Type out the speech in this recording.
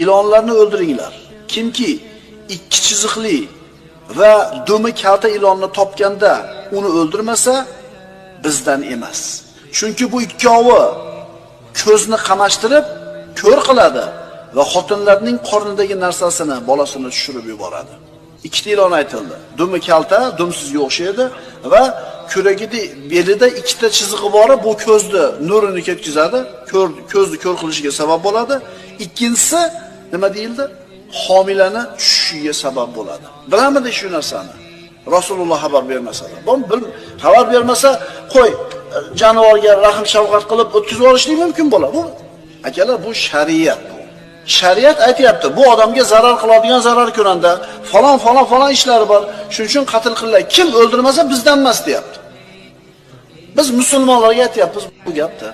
ilonlarni o'ldiringlar. Kimki ikki chiziqli va dumi kalta ilonni topganda uni o'ldirmasa, bizdan emas. Chunki bu ikkovi ko'zni qamashtirib, ko'r qiladi va xotinlarning qornidagi narsasini, bolasini tushirib yuboradi. Ikkita ilon aytildi. Dumi kalta, dumsizga o'xshaydi va kuragida belida ikkita chizig'i bor, bu ko'zni nurini ketkazadi, ko'r ko'zni ko'r qilishiga sabab bo'ladi. Ikkinchisi nima deyildi? Homilani tushishiga sabab bo'ladi. Bilamidi shu narsani? Rasululloh xabar bermasalar. Bu xabar bermasa, qo'y jonivorga rahm shafqat qilib o'tkazib olishlik mumkin bo'ladi. Bu akalar bu shariat bu. Shariat aytyapti, bu odamga zarar qiladigan zarar ko'randa falon falon falon ishlari bor. Shuning uchun qatl qilinadi. Kim o'ldirmasa bizdan emas deyapti. Biz musulmonlarga aytyapmiz bu gapni.